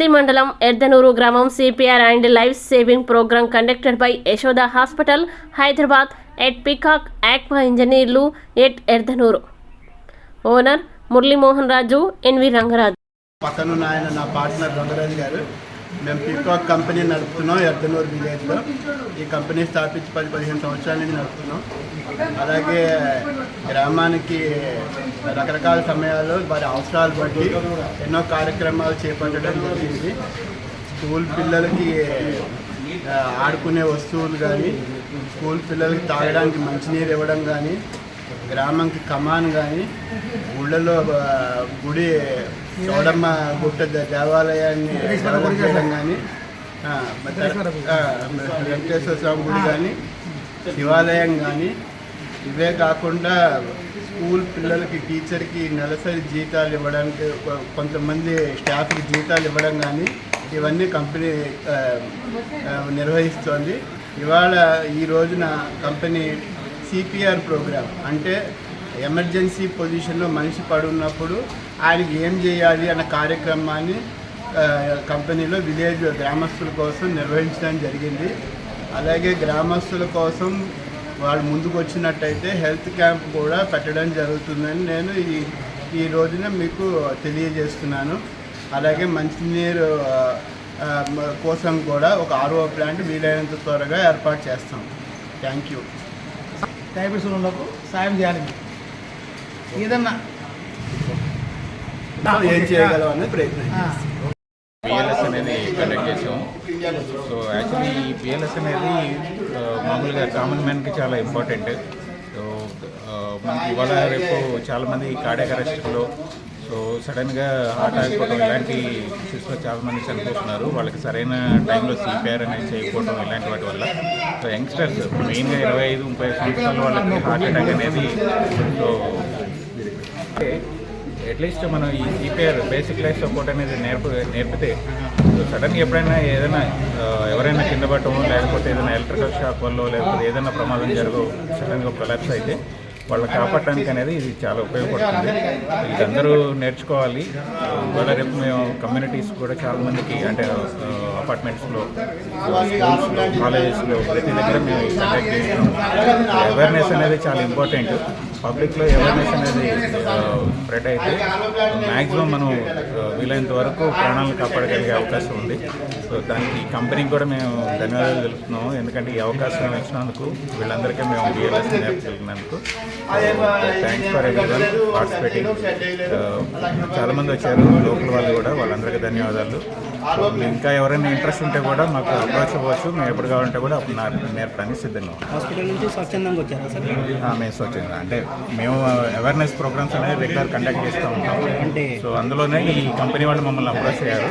కంది మండలం ఎర్దనూరు గ్రామం CPR and life saving program conducted by Yashoda hospital Hyderabad at peacock aqua ఇంజనీర్లు at Erdanur. Owner Murali Mohan Raju NV Rangaraju. పక్కనున్న ఆయన నా పార్ట్నర్ రంగరాజు గారు. మేము పీకాక్ కంపెనీ నడుపుతున్నాం ఎర్దనూరు విలేజ్లో ఈ కంపెనీ స్థాపించి పది పదిహేను సంవత్సరాల నుంచి నడుపుతున్నాం. అలాగే గ్రామానికి రకరకాల సమయాల్లో వారి అవసరాలు బట్టి ఎన్నో కార్యక్రమాలు చేపట్టడం జరిగింది. స్కూల్ పిల్లలకి ఆడుకునే వస్తువులు కానీ స్కూల్ పిల్లలకి తాగడానికి మంచినీరు ఇవ్వడం కానీ గ్రామంకి కమాన్ కానీ గుళ్ళలో గుడి చౌడమ్మ గుట్ట దేవాలయాన్ని డెవలప్ చేయడం కానీ వెంకటేశ్వర స్వామి గుడి కానీ శివాలయం కానీ ఇవే కాకుండా స్కూల్ పిల్లలకి టీచర్కి నెలసరి జీతాలు ఇవ్వడానికి కొంతమంది స్టాఫ్కి జీతాలు ఇవ్వడం కానీ ఇవన్నీ కంపెనీ నిర్వహిస్తోంది. ఇవాళ ఈ రోజున కంపెనీ సిపిఆర్ ప్రోగ్రామ్ అంటే ఎమర్జెన్సీ పొజిషన్లో మనిషి పడున్నప్పుడు ఆయనకి ఏం చేయాలి అన్న కార్యక్రమాన్ని కంపెనీలో విలేజ్ గ్రామస్తుల కోసం నిర్వహించడం జరిగింది. అలాగే గ్రామస్తుల కోసం వాళ్ళు ముందుకు వచ్చినట్టయితే హెల్త్ క్యాంప్ కూడా పెట్టడం జరుగుతుందని నేను ఈ ఈ రోజున మీకు తెలియజేస్తున్నాను. అలాగే మంచినీరు కోసం కూడా ఒక ఆర్ఓ ప్లాంట్ వీలైనంత త్వరగా ఏర్పాటు చేస్తాం. Thank you. డయాబెటీస్ ఉన్నప్పుడు సాయం చేయాలి. ఏదన్నా ఏం చేయగలం అనేది ప్రయత్నం పిఎల్ఎస్ అనేది కండక్ట్ చేసాము సో యాక్చువల్లీ ఈ పిఎల్ఎస్ అనేది ఆ, మామూలుగా కామన్ మ్యాన్కి చాలా ఇంపార్టెంట్ సో ఆ, మనకి ఇవాళ రేపు చాలామంది కార్డియాక్ అరెస్ట్లో సో సడన్గా హార్ట్ ఆగిపోవడం ఇలాంటి ఇష్యూస్లో చాలామంది చనిపోతున్నారు. వాళ్ళకి సరైన టైంలో సిపిఆర్ అనేది చేయకపోవడం ఇలాంటి వాటి వల్ల. సో యంగ్స్టర్స్ మెయిన్గా ఇరవై ఐదు ముప్పై సంవత్సరాల వాళ్ళకి హార్ట్ అటాక్ అనేది సో అట్లీస్ట్ మనం ఈ సిపిఆర్ బేసిక్ లైఫ్ సపోర్ట్ అనేది నేర్ప నేర్పితే సడన్గా ఎప్పుడైనా ఏదైనా ఎవరైనా కింద పట్టడం లేకపోతే ఏదైనా ఎలక్ట్రికల్ షాక్ వల్ల లేకపోతే ఏదైనా ప్రమాదం జరగవు సడన్గా ప్రొలాప్స్ అయితే వాళ్ళని కాపాడటానికి అనేది ఇది చాలా ఉపయోగపడుతుంది. ఇదందరూ నేర్చుకోవాలి. ఇవాళ రేపు మేము కమ్యూనిటీస్ కూడా చాలా మందికి అంటే అపార్ట్మెంట్స్లో స్కూల్స్లో కాలేజెస్లో ప్రతి దగ్గర మేము కండక్ట్ చేస్తున్నాం అవేర్నెస్ అనేది చాలా ఇంపార్టెంట్ పబ్లిక్లో అవేర్నెస్ అనేది స్ప్రెడ్ అయితే మ్యాక్సిమం మనం వీలైనంత వరకు ప్రాణాలను కాపాడగలిగే అవకాశం ఉంది. సో దానికి ఈ కంపెనీకి కూడా మేము ధన్యవాదాలు తెలుపుతున్నాము. ఎందుకంటే ఈ అవకాశం ఇచ్చినందుకు వీళ్ళందరికీ మేము బిఎల్ఎస్ నేర్పగలిగినందుకు థ్యాంక్స్ ఫర్ ఎవరి పార్టిసిపేటింగ్ చాలామంది వచ్చారు లోకల్ వాళ్ళు కూడా వాళ్ళందరికీ ధన్యవాదాలు. సో ఇంకా ఎవరైనా ఇంట్రెస్ట్ ఉంటే కూడా మాకు అప్రోచ్ అవ్వచ్చు. మేము ఎప్పుడు కావాలంటే కూడా అప్పుడు నేర్పడానికి సిద్ధంగా ఉన్నాం. హాస్పిటల్ నుంచి స్వచ్ఛందంగా వచ్చారా సార్? ఆ, మేము వచ్చింది అంటే మేము అవేర్నెస్ ప్రోగ్రామ్స్ అనేది రెగ్యులర్ కండక్ట్ చేస్తూ ఉంటాం. సో అందులోనే ఈ కంపెనీ వాళ్ళు మమ్మల్ని అప్రోచ్ అయ్యారు.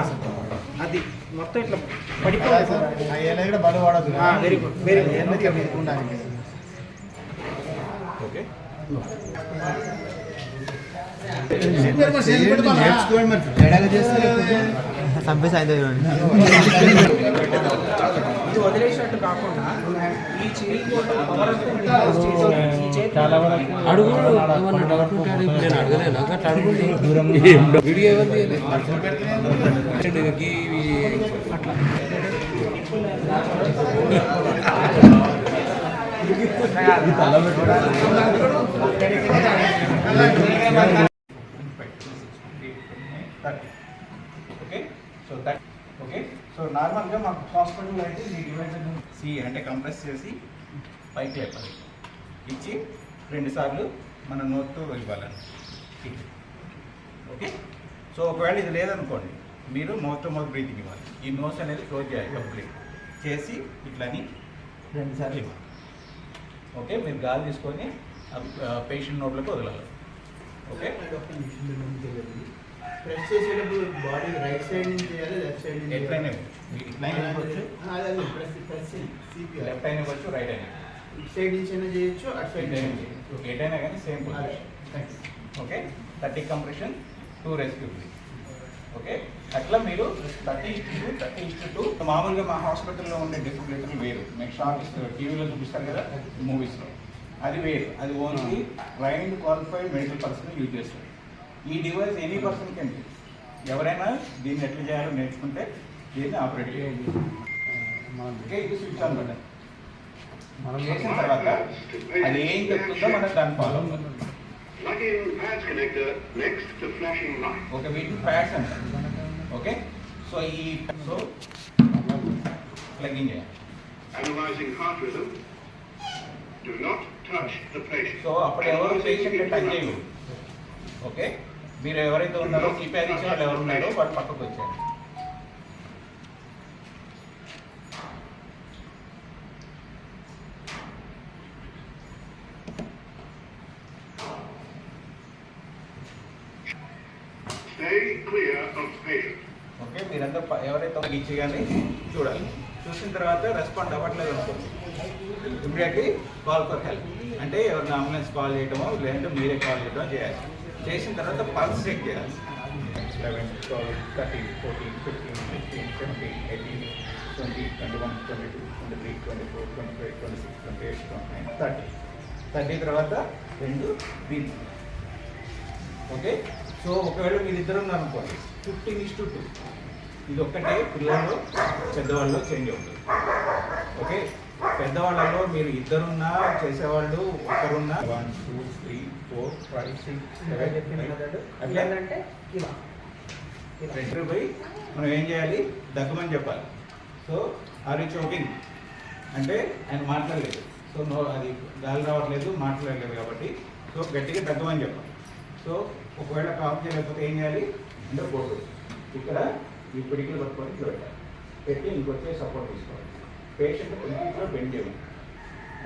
అసలు. అది మొత్తం ఇట్లా పడిపోవాలి sir, very good very good ఉండాలి ఓకే ఇది వదిలేసినట్టు కాకుండా ఈ చేయి చాలా ఉంటే అడుగు. నేను అడగలేను అట్లా అడుగుండి. వీడియో ఎవరిది అట్లా. Okay so that okay so నార్మల్గా మాకు హాస్పిటల్ అయితే ఈ డివైజర్ సి అంటే కంప్రెస్ చేసి పైకి లేపాలి. ఇచ్చి రెండు సార్లు మన నోట్తో ఇవ్వాలని ఓకే? సో ఒకవేళ ఇది లేదనుకోండి మీరు మౌత్ టు మౌత్ బ్రీతింగ్ ఇవ్వాలి. ఈ నోస్ అనేది క్లోజ్ చేయాలి కంప్లీట్. చేసి ఇట్లని రెండు సార్లు. ఇవ్వాలి. ఓకే? మీరు గాలి తీసుకొని పేషెంట్ నోట్లోకి వదలాలి. ఓకే? ప్రెస్ చేసేటప్పుడు బాడీ రైట్ సైడ్ నుంచి చేయాలి లెఫ్ట్ సైడ్ నుంచి ఎట్లయినా ఇవ్వచ్చు. అదే ప్రెస్ ప్రెస్ లెఫ్ట్ అయినా ఇవ్వచ్చు రైట్ అయినా ఇటు సైడ్ నుంచి అయినా చేయొచ్చు అటు సైడ్ నుంచి. ఎటైనా కానీ same okay thirty compression two rescue okay అట్లా మీరు thirty is to thirty is to two మామూలుగా మా హాస్పిటల్లో ఉండే డిఫిబ్రిలేటర్లు వేరు. మీకు షార్ట్ టీవీలో చూపిస్తారు కదా మూవీస్లో అది వేరు. అది only trained qualified medical person use చేస్తారు. ఈ డివైస్ ఎనీ పర్సన్ కెన్ ఎవరైనా దీన్ని ఎట్లా చేయాలో నేర్చుకుంటే దీన్ని ఆపరేట్ చేయాలి ఓకే ఇది స్విచ్ ఆన్ బటన్ మనం చేసిన తర్వాత అది ఏం చెప్తుందో మనం దాన్ని ఫాలో. ఓకే వీటిని ప్యాడ్స్ అంటారు. ఓకే సో ఈ సో ప్లగ్ ఇన్ చేయాలి. సో అప్పుడు ఎవరు పేషెంట్ టచ్ చేయరు ఓకే మీరు ఎవరైతే ఉన్నారో సిపిఆర్ ఇచ్చే వాళ్ళు ఎవరు ఉన్నారో వాళ్ళు పక్కకు వచ్చారు. ఓకే మీరంతా ఎవరైతే ఇచ్చి కానీ చూడాలి. చూసిన తర్వాత రెస్పాండ్ అవ్వట్లేదు అనుకోండి. ఇమీడియట్లీ కాల్ ఫర్ హెల్ప్ అంటే ఎవరిని అంబులెన్స్ కాల్ చేయడమో లేదంటే మీరే కాల్ చేయడమో చేయాలి. చేసిన తర్వాత పల్స్ చెక్ చేయాలి. Eleven twelve thirteen fourteen fifteen sixteen seventeen eighteen twenty twenty one twenty two twenty three twenty four twenty five twenty six twenty eight twenty nine thirty thirty తర్వాత రెండు బీన్ ఓకే సో ఒకవేళ మీరు ఇద్దరు ఉన్నారనుకోండి fifteen is to two ఇది ఒక్కటే పిల్లలు పెద్దవాళ్ళు చేంజ్ అవుతుంది ఓకే పెద్దవాళ్ళలో మీరు ఇద్దరున్నా చేసేవాళ్ళు ఒకరున్నా one two four five six అంటే ఇలా రెండు మనం ఏం చేయాలి? దగ్గమని చెప్పాలి. సో ఆర్ యూ చోకింగ్ అంటే ఆయన మాట్లాడలేదు. సో నో అది గాలి రావట్లేదు మాట్లాడలేదు కాబట్టి. సో గట్టిగా దగ్గమని చెప్పాలి. సో ఒకవేళ కాఫ్ చేయలేకపోతే ఏం చేయాలి? అంటే బోర్డు ఇక్కడ ఈ పిడికిలు పట్టుకొని ఇట్లా పెట్టాలి పెట్టి ఇంకొచ్చే సపోర్ట్ తీసుకోవాలి. పేషెంట్ ఇట్లా బెండ్ చేయాలి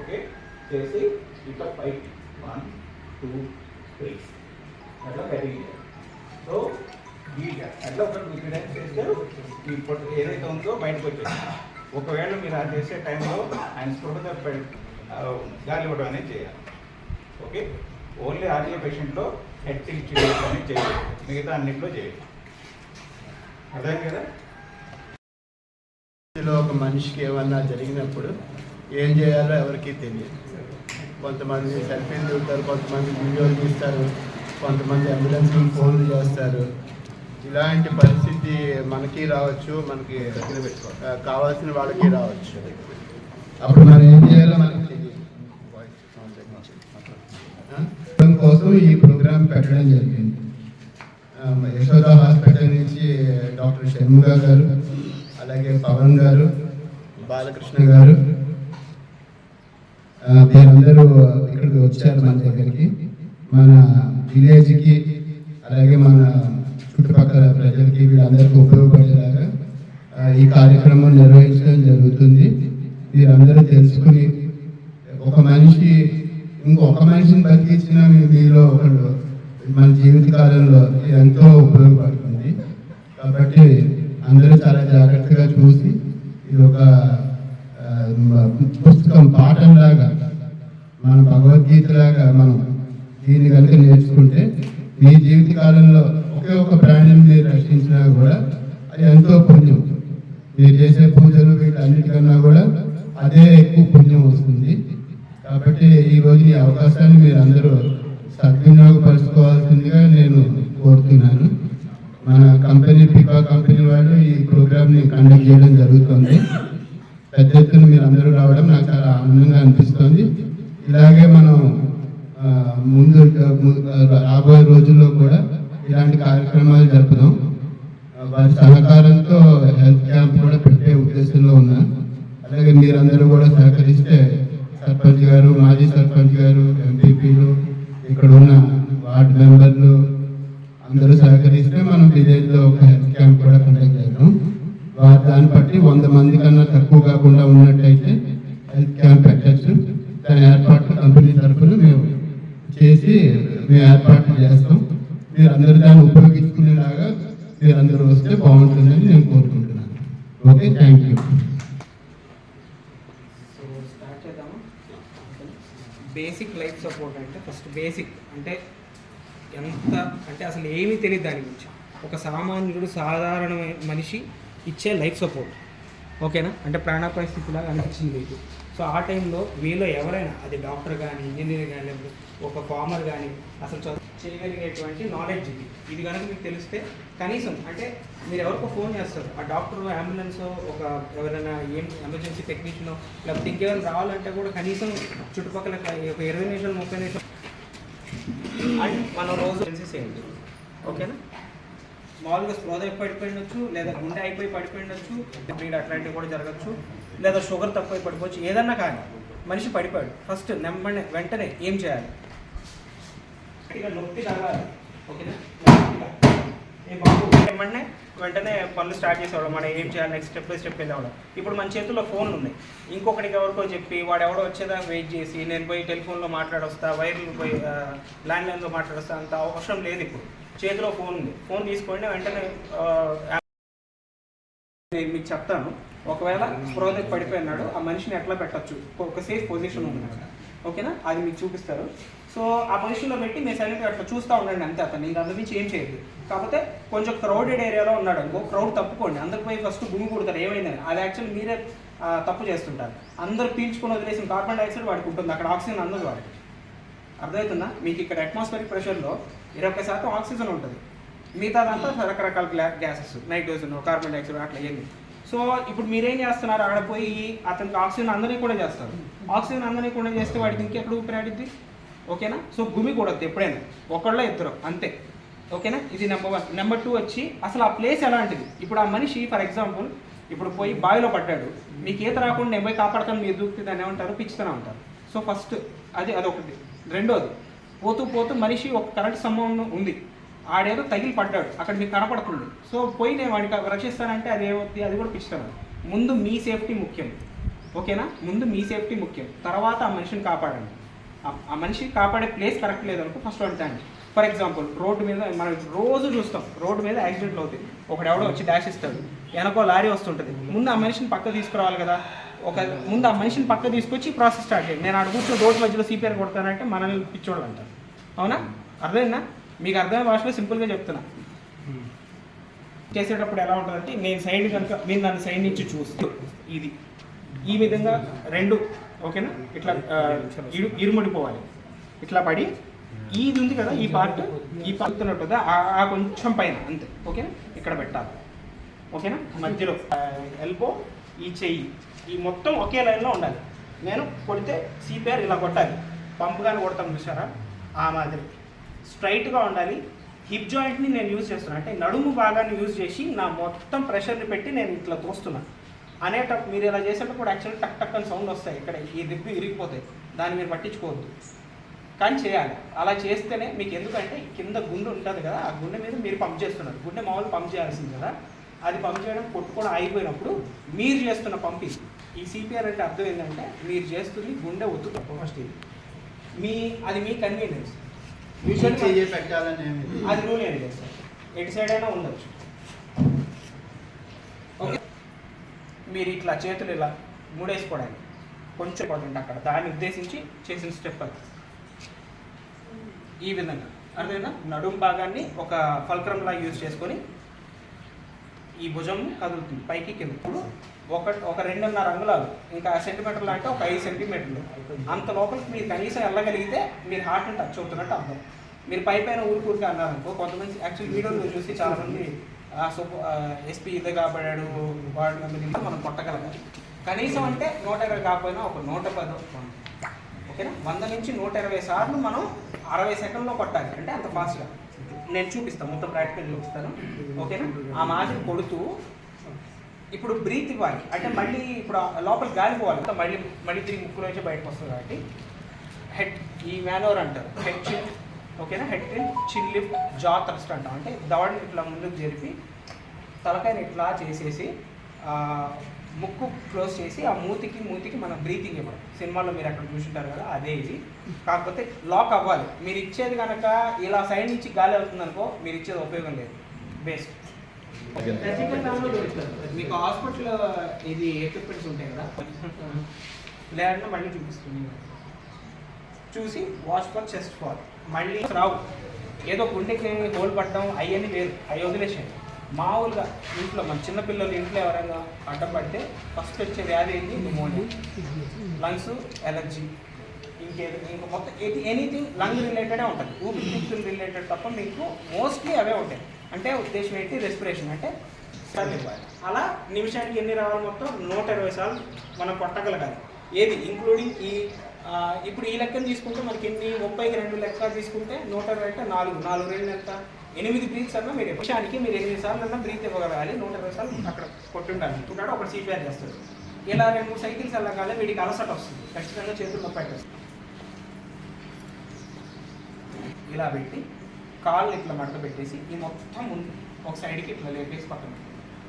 ఓకే? చేసి ఇట్లా పైకి. వన్ టూ త్రీ అట్లా పెరిగి సో ఈ అట్లా ఒకటి టూ చేస్తే ఈ పొట్టు ఏదైతే ఉందో బయటకు వచ్చేది ఒకవేళ మీరు అది చేసే టైంలో ఆయన స్పృహ తప్ప గాలి ఇవ్వడం అనేది చేయాలి. ఓకే ఓన్లీ ఆర్జీఏ పేషెంట్లో హెడ్ టిల్ చేయడం అనేది చేయాలి. మిగతా అన్నింటిలో చేయాలి. అర్థం కదా? ఇందులో ఒక మనిషికి ఏమన్నా జరిగినప్పుడు ఏం చేయాలో ఎవరికీ తెలియదు. కొంతమంది సెల్ఫీలు దిగుతారు కొంతమంది వీడియోలు తీస్తారు కొంతమంది అంబులెన్స్కి ఫోన్లు చేస్తారు. ఇలాంటి పరిస్థితి మనకి రావచ్చు మనకి కావాల్సిన వాళ్ళకి రావచ్చు. అప్పుడు మనం ఏం చేయాలో మనకి తెలియదు. కోసం ఈ ప్రోగ్రామ్ పెట్టడం జరిగింది. యశోద హాస్పిటల్ నుంచి డాక్టర్ షణ్ముగ గారు అలాగే పవన్ గారు బాలకృష్ణ గారు మీరందరూ ఇక్కడికి వచ్చారు మన దగ్గరికి. మన విలేజ్కి అలాగే మన చుట్టుపక్కల ప్రజలకి వీళ్ళందరికీ ఉపయోగపడేలాగా ఈ కార్యక్రమం నిర్వహించడం జరుగుతుంది. వీరందరూ తెలుసుకుని ఒక మనిషి ఇంకొక మనిషిని బతికించిన మీలో ఒకళ్ళు మన జీవిత కాలంలో ఇది ఎంతో ఉపయోగపడుతుంది. కాబట్టి అందరూ చాలా జాగ్రత్తగా చూసి ఇది ఒక పుస్తకం పాఠం లాగా మన భగవద్గీత లాగా మనం దీన్ని కనుక నేర్చుకుంటే మీ జీవిత కాలంలో ఒకే ఒక ప్రాణిని మీరు రక్షించినా కూడా అది ఎంతో పుణ్యం. మీరు చేసే పూజలు వీటన్నిటికన్నా కూడా అదే ఎక్కువ పుణ్యం వస్తుంది. కాబట్టి ఈరోజు ఈ అవకాశాన్ని మీరు అందరూ సద్వినియోగపరచుకోవాల్సిందిగా నేను కోరుతున్నాను. మన కంపెనీ పికా కంపెనీ వాళ్ళు ఈ ప్రోగ్రామ్ని కండక్ట్ చేయడం జరుగుతుంది. పెద్ద ఎత్తున మీరు అందరూ రావడం నాకు చాలా ఆనందంగా అనిపిస్తుంది. ఇలాగే మనం ముందు రాబోయే రోజుల్లో కూడా ఇలాంటి కార్యక్రమాలు జరుపుదాం. వారి సహకారంతో హెల్త్ క్యాంప్ కూడా పెట్టే ఉద్దేశంలో ఉన్నా. అలాగే మీరందరూ కూడా సహకరిస్తే సర్పంచ్ గారు మాజీ సర్పంచ్ గారు ఎంపీపీలు ఇక్కడ ఉన్న వార్డు మెంబర్లు అందరూ సహకరిస్తే మనం విలేజ్లో ఒక హెల్త్ క్యాంప్ కూడా కండక్ట్ చేద్దాం. దాన్ని బట్టి వంద మంది కన్నా తక్కువ కాకుండా ఉన్నట్టయితే హెల్త్ క్యాంప్ పెట్టచ్చు. దాని ఏర్పాట్లు కంపెనీ తరఫున మేము చేసి మేము ఏర్పాటు చేస్తాం. మీరందరూ దాన్ని ఉపయోగించుకునేలాగా మీరందరూ వస్తే బాగుంటుందని నేను కోరుకుంటున్నాను. Okay thank you. Basic life support అంటే ఫస్ట్ బేసిక్. అంటే ఎంత అంటే అసలు ఏమీ తెలియదు దాని గురించి. ఒక సామాన్యుడు సాధారణ మనిషి ఇచ్చే లైఫ్ సపోర్ట్ ఓకేనా? అంటే ప్రాణాపాయ స్థితిలాగా అనిపించింది మీకు. సో ఆ టైంలో మీలో ఎవరైనా అది డాక్టర్ కానీ ఇంజనీర్ కానీ లేకపోతే ఒక ఫార్మర్ కానీ అసలు చేయగలిగేటువంటి నాలెడ్జ్ ఇది. ఇది కనుక మీకు తెలిస్తే కనీసం అంటే మీరు ఎవరికో ఫోన్ చేస్తారు ఆ డాక్టర్ అంబులెన్స్ ఒక ఎవరైనా ఏం ఎమర్జెన్సీ టెక్నీషియన్ లేకపోతే ఇంకేమైనా రావాలంటే కూడా కనీసం చుట్టుపక్కల ఒక ఇరవై నిమిషాలు ముప్పై నిమిషాలు. అండ్ మనం రోజు ఎక్సర్సైజ్ చేయండి ఓకేనా? మామూలుగా స్పృహ పడిపోయిండొచ్చు లేదా గుండె అయిపోయి పడిపోయిండొచ్చు బ్రీడ్ అట్లాంటివి కూడా జరగచ్చు లేదా షుగర్ తక్కువ పడిపోవచ్చు ఏదన్నా కానీ మనిషి పడిపోయాడు. ఫస్ట్ నెమ్మడి వెంటనే ఏం చేయాలి? నొప్పి తగలాలి ఓకేనా? ఏ బాబు వెంటనే వెంటనే పనులు స్టార్ట్ చేసేవాడు. మనం ఏం చేయాలి? నెక్స్ట్ స్టెప్ బై స్టెప్ వెళ్ళేవాడు ఇప్పుడు మన చేతుల్లో ఫోన్లు ఉన్నాయి. ఇంకొకటికి ఎవరికో చెప్పి వాడు ఎవడో వచ్చేదాకా వెయిట్ చేసి నేను పోయి టెలిఫోన్లో మాట్లాడొస్తా వైర్లు పోయి ల్యాండ్లైన్లో మాట్లాడొస్తా అంత అవసరం లేదు ఇప్పుడు. చేతిలో ఫోన్ ఉంది. ఫోన్ తీసుకోండి వెంటనే నేను మీకు చెప్తాను. ఒకవేళ ప్రోజెక్ట్ పడిపోయినాడు ఆ మనిషిని ఎట్లా పెట్టచ్చు? ఒక సేఫ్ పొజిషన్ ఉంది ఓకేనా? అది మీకు చూపిస్తారు. సో ఆ పొజిషన్లో పెట్టి మీరు సైలెంట్గా అట్లా చూస్తూ ఉండండి అంతే అతను. ఇంకా అందు ఏం చేయదు కాకపోతే కొంచెం క్రౌడెడ్ ఏరియాలో ఉన్నాడు అనుకో క్రౌడ్ తప్పుకోండి. అందరికి పోయి ఫస్ట్ గుమి కొడతారు ఏమైందని? అది యాక్చువల్లీ మీరే తప్పు చేస్తుంటారు. అందరు పీల్చుకుని వదిలేసిన కార్బన్ డైఆక్సైడ్ వాడికి ఉంటుంది. అక్కడ ఆక్సిజన్ అందదు వాడికి. అర్థమవుతుందా? మీకు ఇక్కడ అట్మాస్ఫియర్ ప్రెషర్లో ఇరవై శాతం ఆక్సిజన్ ఉంటుంది. మిగతాదంతా రకరకాల గ్లా గ్యాసెస్ నైట్రోజన్ కార్బన్ డైఆక్సైడ్ అట్లా ఏంది సో ఇప్పుడు మీరేం చేస్తున్నారు? అక్కడ పోయి అతనికి ఆక్సిజన్ అందరినీ కూడా చేస్తారు. ఆక్సిజన్ అందరినీ కూడా చేస్తే వాడికి ఇంకెక్కడ ఊపిరాడిద్ది? ఓకేనా? సో గుమి కూడద్దు ఎప్పుడైనా. ఒకళ్ళో ఇద్దరు అంతే. ఓకేనా? ఇది నెంబర్ వన్ నెంబర్ టూ వచ్చి అసలు ఆ ప్లేస్ ఎలాంటిది? ఇప్పుడు ఆ మనిషి ఫర్ ఎగ్జాంపుల్ ఇప్పుడు పోయి బావిలో పడ్డాడు. మీకు ఈత రాకుండా నేను పోయి కాపాడతాను మీరు దూకితే దాన్ని ఏమంటారు? పిచ్చితనం అంటారు. సో ఫస్ట్ అది అదొకటి. రెండోది పోతూ పోతూ మనిషి ఒక కరెంట్ స్తంభం ఉంది. ఆడేదో తగిలి పడ్డాడు. అక్కడ మీకు కనపడుతుంది సో పోయి నేను వాడికి రక్షిస్తానంటే అది ఏమవుతుంది? అది కూడా పిచ్చుతాను ముందు మీ సేఫ్టీ ముఖ్యం. ఓకేనా? ముందు మీ సేఫ్టీ ముఖ్యం. తర్వాత ఆ మనిషిని కాపాడండి. ఆ- మనిషి కాపాడే ప్లేస్ కరెక్ట్ లేదనుకో first one for example road మీద మనం రోజు చూస్తాం. రోడ్డు మీద యాక్సిడెంట్లు అవుతాయి. ఒకడెవడో వచ్చి డాష్ ఇస్తాడు. వెనకో లారీ వస్తుంటుంది. ముందు ఆ మనిషిని పక్క తీసుకురావాలి కదా. ఒక ముందు ఆ మనిషిని పక్క తీసుకొచ్చి ప్రాసెస్ స్టార్ట్ చేయండి నేను ఆడ కూర్చొని రోడ్డు మధ్యలో సిపిఆర్ కొడతానంటే మనల్ని పిచ్చోడు అంటారు. అవునా? అర్థమైందా? మీకు అర్థమైన భాషలో సింపుల్గా చెప్తున్నా. చేసేటప్పుడు ఎలా ఉంటుందంటే నేను సైడ్ కనుక నేను దాన్ని సైడ్ నుంచి చూస్తూ ఇది. ఈ విధంగా రెండు ఓకేనా? ఇట్లా ఆ, ఇరుముడిపోవాలి. ఇట్లా పడి ఇది ఉంది కదా ఈ పార్ట్ ఈ పడుతున్నట్టు ఆ కొంచెం పైన అంతే. ఓకేనా? ఇక్కడ పెట్టాలి. ఓకేనా? మధ్యలో ఎల్బో ఈ చెయ్యి. ఈ మొత్తం ఒకే లైన్లో ఉండాలి. నేను కొడితే సిపిఆర్ ఇలా కొట్టాలి. పంప్ కానీ కొడతాం చూసారా ఆ మాదిరి. స్ట్రైట్గా ఉండాలి. హిప్ జాయింట్ని నేను యూజ్ చేస్తున్నాను అంటే నడుము భాగాన్ని యూజ్ చేసి నా మొత్తం ప్రెషర్ని పెట్టి నేను ఇట్లా తోస్తున్నాను అనేటప్పుడు మీరు ఇలా చేసేటప్పుడు యాక్చువల్లీ టక్ టక్ అని సౌండ్ వస్తాయి. ఇక్కడ ఈ దిబ్బి ఇరిగిపోతాయి. దాన్ని మీరు పట్టించుకోవద్దు. కానీ చేయాలి. అలా చేస్తేనే మీకు ఎందుకంటే కింద గుండె ఉంటుంది కదా ఆ గుండె మీద మీరు పంప్ చేస్తున్నారు. గుండె మామూలు పంప్ చేయాల్సింది కదా. అది పంప్ చేయడం కొట్టుకోవడం ఆగిపోయినప్పుడు మీరు చేస్తున్న పంపింగ్ ఈ సిపిఆర్ అంటే అర్థం ఏంటంటే మీరు చేస్తుంది గుండె ఒత్తుతాం ఫస్ట్ ఇది. మీ అది మీ కన్వీనియన్స్. అది రూల్ ఏం లేదు సార్. ఎటు సైడ్ అయినా ఉండొచ్చు. ఓకే. మీరు ఇట్లా చేతులు ఇలా మూడేసుకోవడానికి కొంచెం పడుతుంది అక్కడ. దాన్ని ఉద్దేశించి చేసిన స్టెప్ అది. ఈ విధంగా. అర్థమైనా నడుం భాగాన్ని ఒక ఫల్క్రంలా యూజ్ చేసుకొని ఈ భుజం కదులుతుంది పైకి కింద. ఇప్పుడు ఒక ఒక రెండున్నర అంగుళాలు ఇంకా సెంటీమీటర్లు అంటే ఒక ఐదు సెంటీమీటర్లు అంత లోపలికి మీరు కనీసం వెళ్ళగలిగితే మీరు హార్ట్ని టచ్ అవుతున్నట్టు అర్థం. మీరు పై పైన ఊరికి అన్నారనుకో కొంతమంది యాక్చువల్ వీడియోలు చూసి చాలా మంది ఎస్పీ ఇదే కాపాడాడు వార్డు మెంబర్ మనం కొట్టగలగాలి కనీసం అంటే నూట ఇరవై కాకపోయినా ఒక నూట పది ఓకేనా? వంద నుంచి నూట ఇరవై సార్లు మనం అరవై సెకండ్లో కొట్టాలి అంటే అంత ఫాస్ట్గా నేను చూపిస్తాను మొత్తం ప్రాక్టికల్ చూపిస్తాను. ఓకేనా ఆ మాటను కొడుతూ ఇప్పుడు బ్రీత్ ఇవ్వాలి. అంటే మళ్ళీ ఇప్పుడు లోపలికి లోపల గాలి పోవాలి. మళ్ళీ మళ్ళీ తిరిగి ముక్కులో నుంచి బయటకు వస్తుంది కాబట్టి హెడ్ ఈ మేనోర్ అంటారు. హెడ్ చిన్ ఓకేనా హెడ్ చిన్ చిన్ లిఫ్ట్ జా థ్రస్ట్ అంటాం. అంటే దవడని ఇట్లా ముందుకు జరిపి తలకాయని ఇట్లా చేసేసి ముక్కు క్లోజ్ చేసి ఆ మూతికి మూతికి మనం బ్రీతింగ్ ఇవ్వడం సినిమాలో మీరు అక్కడ చూసింటారు కదా అదే ఇది. కాకపోతే లాక్ అవ్వాలి. మీరు ఇచ్చేది కనుక ఇలా సైడ్ నుంచి గాలి వెళ్తుంది అనుకో మీరు ఇచ్చేది ఉపయోగం లేదు. బేస్ట్ మీకు హాస్పిటల్ ఇది ఎక్విప్మెంట్స్ ఉంటాయి కదా? లేదంటే మళ్ళీ చూపిస్తుంది. చూసి వాష్ ఫర్ చెస్ట్ ఫాల్ మళ్ళీ రావు. ఏదో గుండెకి హోల్ పడడం అవన్నీ వేరు అవి వదిలేసాయి మామూలుగా ఇంట్లో మన చిన్నపిల్లలు ఇంట్లో ఎవరైనా అడ్డపడితే ఫస్ట్ వచ్చే వ్యాధి ఏంటి? న్యూమోనియా లంగ్స్ ఎలర్జీ ఇంకేదో? ఇంకా మొత్తం ఎనీథింగ్ లంగ్ రిలేటెడే ఉంటుంది. ఊపిరితిత్తులు రిలేటెడ్ తప్ప మీకు మోస్ట్లీ అవే ఉంటాయి. అంటే ఉద్దేశం ఏంటి? రెస్పిరేషన్ అంటే సార్లు అలా నిమిషానికి ఎన్ని రావాలి మొత్తం? నూట ఇరవై సార్లు మనం కొట్టగలగాలి. ఏది? ఇంక్లూడింగ్ ఈ ఇప్పుడు ఈ లెక్కను తీసుకుంటే మనకి ఎన్ని? ముప్పైకి రెండు లెక్క తీసుకుంటే నూట ఇరవై అంటే నాలుగు. నాలుగు రెండు ఎంత? ఎనిమిది బ్రీత్స్ అన్నా మీరు. నిమిషానికి మీరు ఎనిమిది సార్లు అన్నా బ్రీత్ ఇవ్వగలగాలి నూట ఇరవై సార్లు అక్కడ కొట్టుండాలి. ఉంటాడు ఒకటి సిపిఆర్ చేస్తాడు ఇలా రెండు మూడు సైకిల్స్ వెళ్ళగానే వీడికి అలసట వస్తుంది. ఖచ్చితంగా చేతులు నొప్పి ఇలా పెట్టి కాళ్ళు ఇట్లా మడత పెట్టేసి ఈ మొత్తం ముందు ఒక సైడ్కి ఇట్లా లేపేసి పక్కన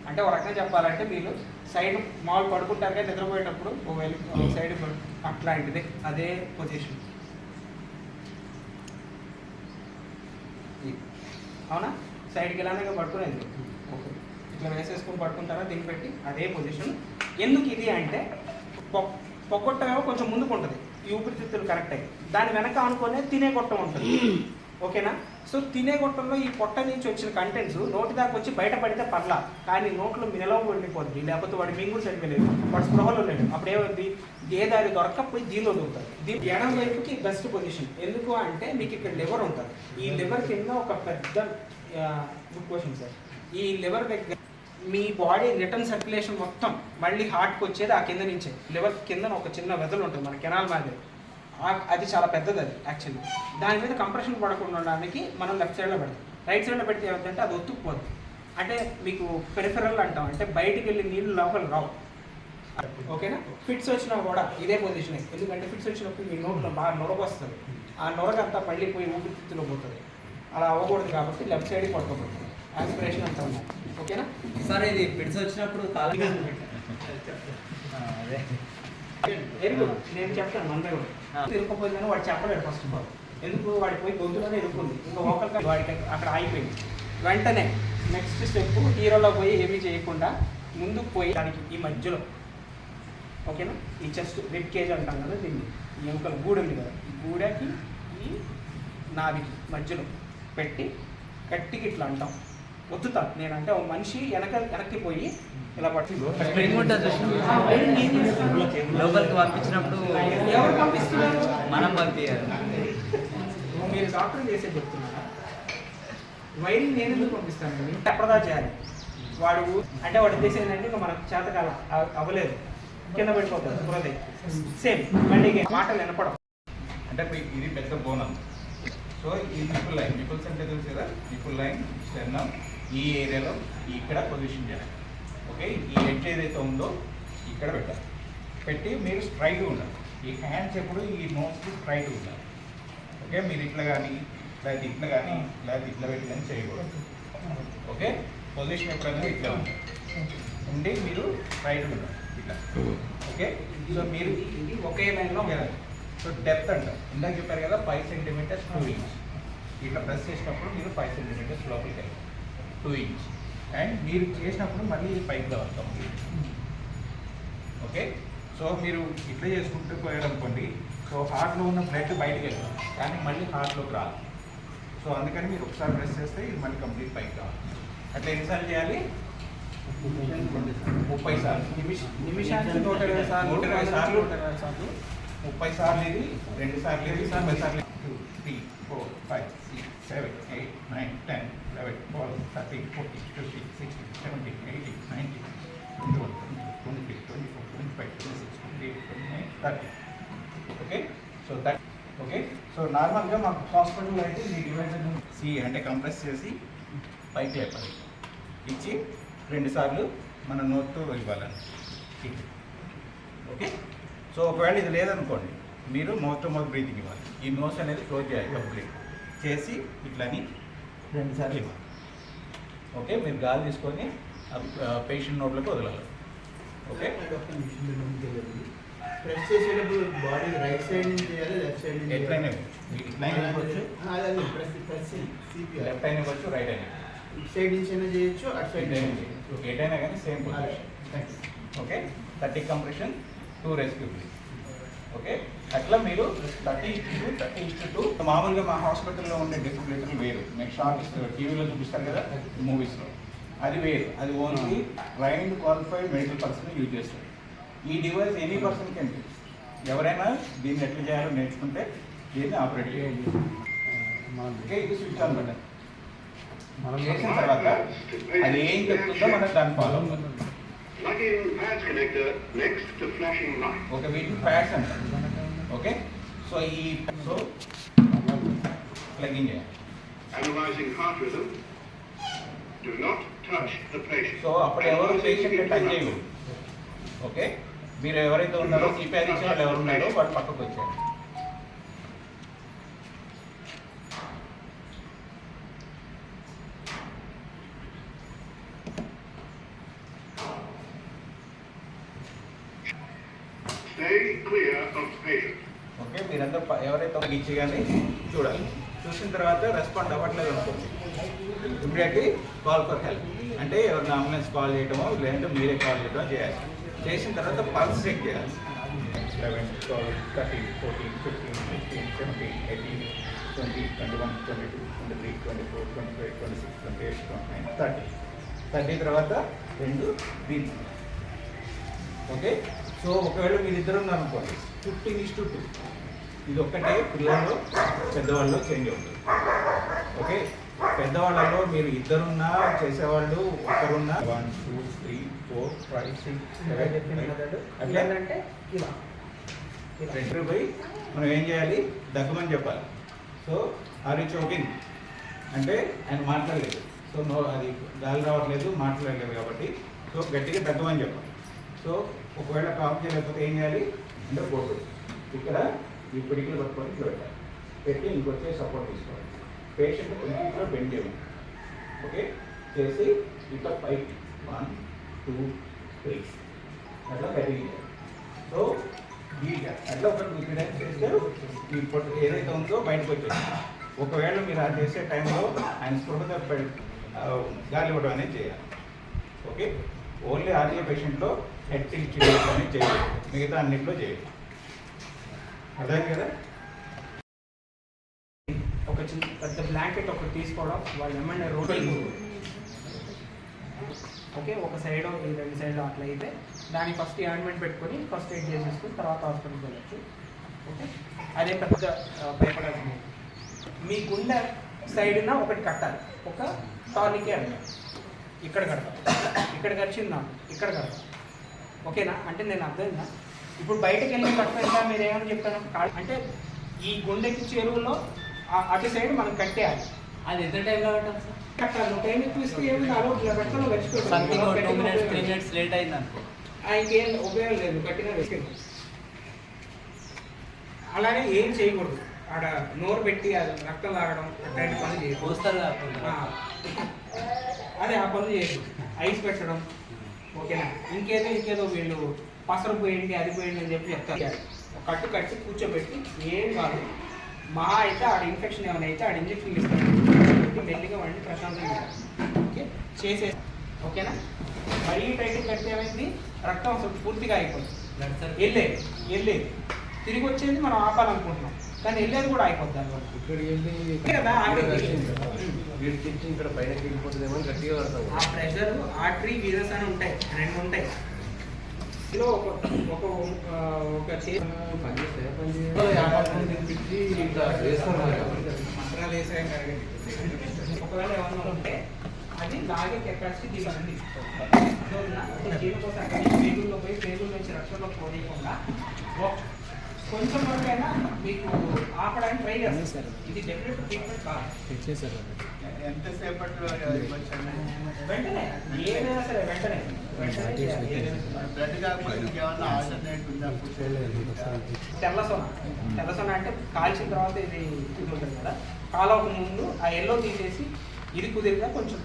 అంటే ఒక రకంగా చెప్పాలంటే మీరు సైడ్ మామూలు పడుకుంటారు కానీ నిద్రపోయేటప్పుడు ఒక ఒక సైడ్ అట్లాంటిదే అదే పొజిషన్ అవునా? సైడ్కి ఇలానే పడుకునేది ఓకే. ఇట్లా వేసేసుకొని పడుకుంటారా? దీన్ని పెట్టి అదే పొజిషన్ ఎందుకు ఇది అంటే పొ- పొగొట్టమేమో కొంచెం ముందుకు ఉంటుంది. ఈ ఊపిరితిత్తులు కరెక్ట్ అయ్యి. దాని వెనక అనుకునే తినే గొట్టం ఉంటుంది. ఓకేనా? సో తినే గొట్టంలో ఈ పొట్ట నుంచి వచ్చిన కంటెంట్స్ నోటి దాకా వచ్చి బయట పడితే పర్లా. కానీ నోట్లో మినలో ఉండిపోద్ది. లేకపోతే వాడి మింగుడు సరిపోలేదు. వాడు స్పృహలో లేడు అప్పుడు ఏమైంది ఏ దారి దొరకకపోయి దీనిలో దొరుకుతుంది దీని ఎడం వైపుకి బెస్ట్ పొజిషన్ ఎందుకు అంటే మీకు ఇక్కడ లివర్ ఉంటుంది. ఈ లివర్ కింద ఒక పెద్ద గుడ్ క్వశ్చన్ సార్ ఈ లివర్ దగ్గర మీ బాడీ రిటర్న్ సర్క్యులేషన్ మొత్తం మళ్ళీ హార్ట్కి వచ్చేది ఆ కింద నుంచే. లివర్ కింద ఒక చిన్న వెదలు ఉంటుంది మన కెనాల్ మాదిరి. అది చాలా పెద్దది అది యాక్చువల్లీ దాని మీద కంప్రెషన్ పడకుండా ఉండడానికి మనం లెఫ్ట్ సైడ్లో పెడతాం. రైట్ సైడ్లో పెడితే ఏమవుతుందంటే అది ఒత్తుకుపోద్ది అంటే మీకు పెరిఫెరల్ అంటాం. అంటే బయటికి వెళ్ళి నీళ్ళు లోపల రావు. ఓకేనా? ఫిట్స్ వచ్చినా కూడా ఇదే పొజిషన్ ఎందుకంటే ఫిట్స్ వచ్చినప్పుడు మీ నోట్లో బాగా నొరగ వస్తుంది ఆ నొరగంతా మళ్ళీ పోయి ఊపిరితిత్తులో పోతుంది. అలా అవ్వకూడదు కాబట్టి లెఫ్ట్ సైడ్కి పడుకోబడుతుంది ఆస్పిరేషన్ అంతా ఉన్నాయి ఓకేనా? సార్ ఇది పిడిచి వచ్చినప్పుడు కాలు నేను చెప్తాను మన కూడా ఇరుక్కుపోయిందని వాడు చెప్పలేడు ఫస్ట్ ఆఫ్ ఆల్ ఎందుకు? వాడి పోయి గొంతులోనే ఇరుక్కుంది. ఇంకా ఒకరికి వాడికి అక్కడ ఆగిపోయింది. వెంటనే నెక్స్ట్ స్టెప్ హీరోలో పోయి ఏమీ చేయకుండా ముందుకు పోయి దానికి ఈ మధ్యలో ఓకేనా? ఈ చెస్ట్ రిప్ కేజ్ అంటాం కదా దీన్ని. ఈ ఎముకల గూడు ఉంది కదా. ఈ గూడకి ఈ నాభికి మధ్యలో పెట్టి గట్టిగా ఇట్లా అంటాం. ఒత్తుతాం. నేనంటే ఒక మనిషి వెనక వెనక్కి పోయి ఇలా పట్టి స్ప్రింగ్ ఉంటుంది లోపలికి పంపించినప్పుడు ఎవరు పంపిస్తున్నారు? మనం పంపించాలి మీరు డాక్టర్ చేసే చెప్తున్నారా వైరింగ్ నేను ఎందుకు పంపిస్తాను? కానీ ఎప్పటిదా చేయాలి. వాడు అంటే వాడు ఉద్దేశం ఏంటంటే ఇంకా మనకు చేతకాలం అవ- అవ్వలేదు. కింద పెట్టుకోవద్దు బురదే సేమ్ మళ్ళీ మాటలు వినపడం అంటే ఇది పెద్ద బోనం. సో ఈ నిపుల్ లైన్ నిపుల్స్ అంటే తెలుసు కదా? నిపుల్ లైన్ స్టెన్నం ఈ ఏరియాలో ఇక్కడ పొజిషన్ చేయాలి. ఓకే ఈ హెడ్ ఏదైతే ఉందో ఇక్కడ పెట్టాలి. పెట్టి మీరు స్ట్రైట్ ఉండాలి. ఈ హ్యాండ్స్ ఎప్పుడు ఈ నోస్కి స్ట్రైట్ ఉండాలి. ఓకే మీరు ఇట్లా కానీ లేకపోతే ఇట్లా కానీ లేకపోతే ఇట్లా పెట్టి కానీ చేయకూడదు. ఓకే పొజిషన్ ఎప్పుడైనా ఇట్లా ఉండాలి. ఉండి మీరు స్ట్రైట్ ఉండాలి. ఓకే? సో మీరు ఇది ఒకే లైన్లో ఉండాలి. సో డెప్త్ అంటాం. ఇందాక చెప్పారు కదా ఫైవ్ సెంటీమీటర్స్ టూ ఇంచ్ ఇట్లా ప్రెస్ చేసినప్పుడు మీరు ఫైవ్ సెంటీమీటర్స్ లోపలికి వెళ్ళాలి. టూ ఇంచ్ అండ్ మీరు చేసినప్పుడు మళ్ళీ ఇది పైకి వస్తాం ఓకే? సో మీరు ఇట్లా చేసుకుంటూ పోయారనుకోండి సో హార్ట్లో ఉన్న బ్లడ్ బయటకు వెళ్తాం కానీ మళ్ళీ హార్ట్లోకి రాదు. సో అందుకని మీరు ఒకసారి ప్రెస్ చేస్తే ఇది మళ్ళీ కంప్లీట్ పైకి రావాలి. అట్లా ఎన్నిసార్లు చేయాలి? ముప్పై సార్లు. నిమిష నిమిషానికి నూట ఇరవై సార్లు నూట ఇరవై సార్లు. నూట ఇరవై సార్లు. ముప్పై సార్లు ఇది రెండు సార్లు ఇది ముప్పై సార్లు two three four five six seven eight nine ten eleven twelve thirteen fourteen fifteen sixteen seventeen eighteen nineteen twenty one twenty three twenty four twenty five twenty six twenty eight twenty nine thirty okay so that okay so నార్మల్గా మాకు హాస్పిటల్లో అయితే ఈ divisor C అంటే compress చేసి పైకి లేపాలి. ఇచ్చి రెండుసార్లు మన నోట్తో ఇవ్వాలని. ఓకే? సో ఒకవేళ ఇది లేదనుకోండి మీరు మౌత్ టు మౌత్ బ్రీతింగ్ ఇవ్వాలి. ఈ నోస్ అనేది క్లోజ్ చేయాలి కంప్లీట్ చేసి ఇట్లని రెండుసార్లు ఇవ్వాలి. ఓకే? మీరు గాలి తీసుకొని పేషెంట్ నోట్లోకి వదలాలి. ఓకే? ప్రెస్ చేసేటప్పుడు బాడీ రైట్ సైడ్ నుంచి చేయాలి లెఫ్ట్ సైడ్ నుంచి ఎట్లయినా ఇట్లయినా ప్రెస్ లెఫ్ట్ అయినా ఇవ్వచ్చు రైట్ అయినా ఇటు సైడ్ నుంచి అయినా చేయొచ్చు అటు సైడ్ నుంచి అయినా చేయొచ్చు. ఎటైనా కానీ same position okay thirty compression two rescue okay అట్లా మీరు thirty is to thirty is to two మామూలుగా మా హాస్పిటల్లో ఉండే డిఫిబ్రిలేటర్లు వేరు. మీకు షార్ట్ టీవీలో చూపిస్తారు కదా మూవీస్లో. అది వేరు. అది only trained qualified medical person use చేస్తారు. ఈ డివైస్ ఎనీ పర్సన్ కెన్ ఎవరైనా దీన్ని ఎట్లా చేయాలో నేర్చుకుంటే దీన్ని ఆపరేట్ చేయాలి. ఓకే ఇది స్విచ్ ఆన్ బటన్ మనం చేసిన తర్వాత అది ఏం చెప్తుందో మనం దాన్ని ఫాలో ఓకే వీటిని ప్యాడ్స్ అంటాం. ఓకే? సో ఈ సో ప్లగింగ్ చేయాలి. సో అప్పుడు ఎవరు పేషెంట్ టచ్ చేయవు ఓకే? మీరు ఎవరైతే ఉన్నారో సిపిఆర్ ఇచ్చిన వాళ్ళు ఎవరు ఉన్నారో వాళ్ళు పక్కకు వచ్చారు ఓకే మీరందరూ ప- ఎవరైతే ఇచ్చి కానీ చూడాలి. చూసిన తర్వాత రెస్పాండ్ అవ్వట్లేదు అనుకోండి. ఇమీడియట్లీ కాల్ ఫర్ హెల్ప్ అంటే ఎవరిని అంబులెన్స్ కాల్ చేయడమో లేదంటే మీరే కాల్ చేయడమో చేయాలి. చేసిన తర్వాత పల్స్ చెక్ చేయాలి. Eleven twelve thirteen fourteen fifteen sixteen seventeen eighteen twenty twenty one twenty two twenty three twenty four twenty five twenty six twenty eight twenty nine thirty thirty తర్వాత రెండు బ్రీత్ ఓకే సో ఒకవేళ మీరు ఇద్దరు ఉన్నారనుకోండి fifteen is to two ఇది ఒక్కటే పిల్లల్లో పెద్దవాళ్ళు చేంజ్ అవుతుంది ఓకే? పెద్దవాళ్ళలో మీరు ఇద్దరున్నా చేసేవాళ్ళు ఒకరున్నా. One two three four five six seven అంటే రెండు పోయి మనం ఏం చేయాలి? దగ్గమని చెప్పాలి. సో ఆర్ యూ చోకింగ్ అంటే ఆయన మాట్లాడలేదు. సో నో అది గాలి రావట్లేదు మాట్లాడలేదు కాబట్టి. సో గట్టిగా దగ్గమని చెప్పాలి. సో ఒకవేళ కాపు చేయలేకపోతే ఏం చేయాలి? అంటే బోర్డు ఇక్కడ ఈ పిడికిలు పట్టుకొని పెట్టాలి పెట్టి ఇంకొచ్చే సపోర్ట్ తీసుకోవాలి. పేషెంట్ కొంచెం బెండ్ చేయాలి ఓకే? చేసి ఇక్కడ పైకి వన్ టూ త్రీ అట్లా కటింగ్ చేయాలి. సో ఈ అట్లా ఒక టూ త్రీ టైమ్స్ చేస్తే ఈ పొట్టు ఏదైతే ఉందో బయటకు వచ్చేది ఒకవేళ మీరు అది చేసే టైంలో ఆయన స్పృహ గాలి ఇవ్వడం అనేది చేయాలి. ఓకే? ఓన్లీ ఆర్ఏ పేషెంట్లో చేయడం అనేది చేయాలి మిగతా అన్నింటిలో చేయాలి అర్థం కదా? ఒక చిన్న పెద్ద బ్లాంకెట్ ఒకటి తీసుకోవడం వాళ్ళు ఏమన్నా రోడ్డు ఓకే ఒక సైడ్ ఈ రెండు సైడ్ అట్లా అయితే దానికి ఫస్ట్ ఆయింట్మెంట్ పెట్టుకొని ఫస్ట్ ఎయిడ్ చేసేసుకుని తర్వాత హాస్పిటల్కి వెళ్ళచ్చు. ఓకే? అదే పెద్ద భయపడాల్సింది మీ గుండె సైడ్న ఒకటి కట్టాలి. ఒక టానికే అంటారు ఇక్కడ కడతాం. ఇక్కడ కరిచింది ఇక్కడ కడతాం. ఓకేనా? అంటే నేను అర్థమైందా? ఇప్పుడు బయటకు వెళ్ళి కట్టకుండా మీరు ఏమని చెప్పాను కా- అంటే ఈ గుండెకి చెరువులో అటు సైడ్ మనం కట్టేయాలి. అది ఎంత టైంలో సార్? కట్టాలి. నువ్వు టైం ఎక్కువ ఇస్తే ఏమి కాదు ఇలా పెడతాను సంథింగ్ టూ మినిట్స్ లేట్ అయింది అనుకో. ఇంకేం ఉపయోగం లేదు. గట్టిగా వేసుకెళ్ళి అలానే ఏం చేయకూడదు. ఆడ నోరు పెట్టి అది రక్తం లాగడం అట్లాంటి పనులు చేయకూడదు. అదే ఆ పనులు చేయదు ఐస్ పెట్టడం ఓకేనా? ఇంకేదో ఇంకేదో వీళ్ళు పసరు పోయింది అది పోయింది అని చెప్పి చెప్తారు. కట్టు కట్టి కూర్చోబెట్టి ఏం కాదు. మహా అయితే ఆడ ఇన్ఫెక్షన్ ఏమైనా అయితే ఆడ ఇంజక్షన్ పెట్టి మెల్లిగా వండి ప్రశాంతంగా. ఓకే చేసే ఓకేనా? మరీ టైట్ కడితే ఏమైంది? రక్తం అసలు పూర్తిగా సార్ వెళ్ళేది వెళ్ళేది తిరిగి వచ్చేది మనం ఆపాలనుకుంటున్నాం. కానీ వెళ్ళేది కూడా అయిపోద్ది దానివల్ల కదా. వీడి తెచ్చి ఇక్కడ బయటకి వెళ్ళిపోతుందేమో అని గట్టిగా పడతాం ఆ ప్రెషర్ ఆర్టరీ వీరస్ అని ఉంటాయి రెండు ఉంటాయి. ఇందులో ఒక ఒక ఒక పని పని మంత్రాలు వేసాయి ఒకవేళ ఏమన్నా ఉంటే అది లాగే కెపాసిటీ దిగుతుంది దీనికోసం పేగుల్లో పోయి పేగుల నుంచి రక్తంలో పోనీయకుండా ఒక- కొంచెం వరకైనా మీకు ఆపడానికి ట్రై చేస్తారు ఇది డెఫినెట్ ట్రీట్మెంట్ కాదు. ఎంతసేపట్లో వెంటనే ఏదైనా సరే వెంటనే. తెల్లసొన. తెల్లసొన అంటే కాల్చిన తర్వాత ఇది ఇది ఉంటుంది కదా. కాలవక ముందు ఆ ఎల్లో తీసేసి ఇది కుదిరిగా కొంచెం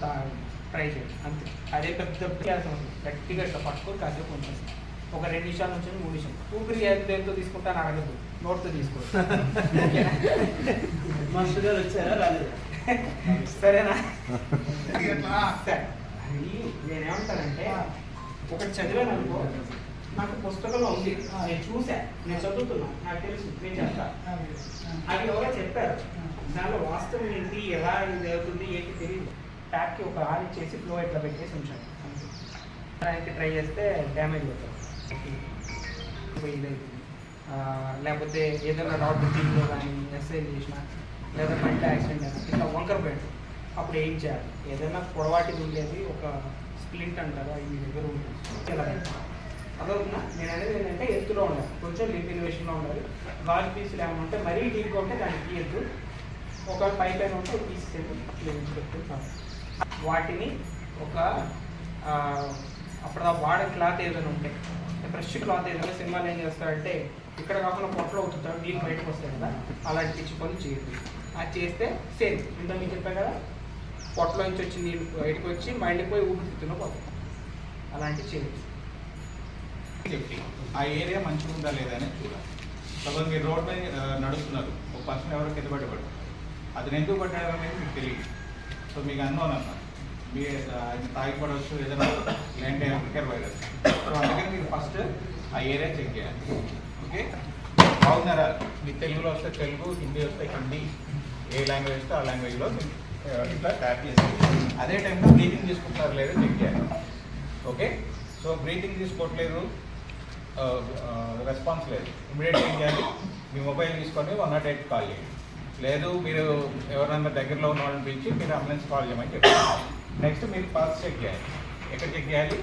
ట్రై చేయండి. అంతే. అదే పెద్ద గట్టిగా ఇట్లా పట్టుకొని కాసేపు ఉంటుంది ఒక రెండు నిమిషాల నుంచి మూడు నిమిషాలు. ఊపిరి దేంతో తీసుకుంటాను అడగదు. నోట్తో తీసుకో మాస్టర్ గారు వచ్చారా? రాలేదా? సరేనా? నేనేమంటానంటే ఒకటి చదివాను అనుకో నాకు పుస్తకంలో ఉంది. నేను చూసా నేను చదువుతున్నా. నాకు తెలుసు. నేను చెప్తా. అది ఎవరో చెప్పారు. దానిలో వాస్తవం ఏంటి? ఎలా ఇది అవుతుంది ఏంటి తెలియదు ట్యాప్కి ఒక ఆన్ ఇచ్చేసి ఫ్లో ఇట్లా పెట్టేసి ఉంచాను ట్రై చేస్తే డ్యామేజ్ అవుతుంది. లేకపోతే ఏదైనా రాడ్ బుకింగ్లో కానీ ఎక్సైజ్ చేసినా లేదా బండి యాక్సిడెంట్ అయినా ఇట్లా వంకర పోయాడు అప్పుడు ఏం చేయాలి? ఏదైనా పొడవాటిది ఉండేది ఒక స్ప్లింట్ అంటారు అది మీ దగ్గర ఉంటుంది. ఇలా అదవుతుందా నేను అనేది ఏంటంటే ఎత్తులో ఉండాలి. కొంచెం లిప్ ఇన్వేషన్లో ఉండాలి. వాల్ పీసులు ఏమైనా మరీ డీప్గా ఉంటే దానికి తీయద్దు. ఒక పై పైన ఉంటే ఒక పీస్ పెట్టుకుంటాం వాటిని ఒక అప్పుడు ఆ వాడే క్లాత్ ఏదైనా ఉంటే ఫ్రెష్ క్లాత్ ఏదైనా సినిమాలు ఏం చేస్తాడంటే ఇక్కడ కాకుండా పొట్టలో అవుతుంటాడు నీళ్ళు బయటకు వస్తాయి కదా. అలాంటి పిచ్చి పనులు చేయదు అది చేస్తే సేమ్. ఇంత మీకు చెప్పాను కదా పొట్టలో నుంచి వచ్చి నీళ్ళు బయటకు వచ్చి మైండ్కి పోయి ఊపిరితిత్తులో పోతాయి. అలాంటివి చేయదు చెప్పి ఆ ఏరియా మంచిగా ఉందా లేదా అని చూడాలి. సపోజ్ మీరు రోడ్ మీద నడుస్తున్నారు. ఒక పర్సన్ ఎవరో కింద పడ్డాడు అతను ఎందుకు పడ్డాడు అనేది మీకు తెలియదు. సో మీకు అన్నోన్ అన్నారు మీ ఆ, ఏదైనా లేదంటే వైరస్ సో అందుకని మీరు ఫస్ట్ ఆ ఏరియా చెక్ చేయాలి. ఓకే బాగున్నారా? మీ తెలుగులో వస్తే తెలుగు హిందీ వస్తే హిందీ. ఏ లాంగ్వేజ్ వస్తే ఆ లాంగ్వేజ్లో ఇట్లా ట్యాప్ చేసి అదే టైంలో బ్రీతింగ్ తీసుకుంటారు లేదో చెక్ చేయాలి. ఓకే సో బ్రీతింగ్ తీసుకోవట్లేదు. రెస్పాన్స్ లేదు. ఇమీడియట్ ఏం చేయాలి. మీ మొబైల్ తీసుకొని వన్ నాట్ ఎయిట్ కాల్ చేయండి. లేదు మీరు ఎవరైనా దగ్గరలో ఉన్న వాళ్ళని పిలిచి మీరు అంబులెన్స్ కాల్ చేయమని చెప్పారు నెక్స్ట్ మీరు పాస్ చెక్ చేయాలి. ఎక్కడ చెక్ చేయాలి?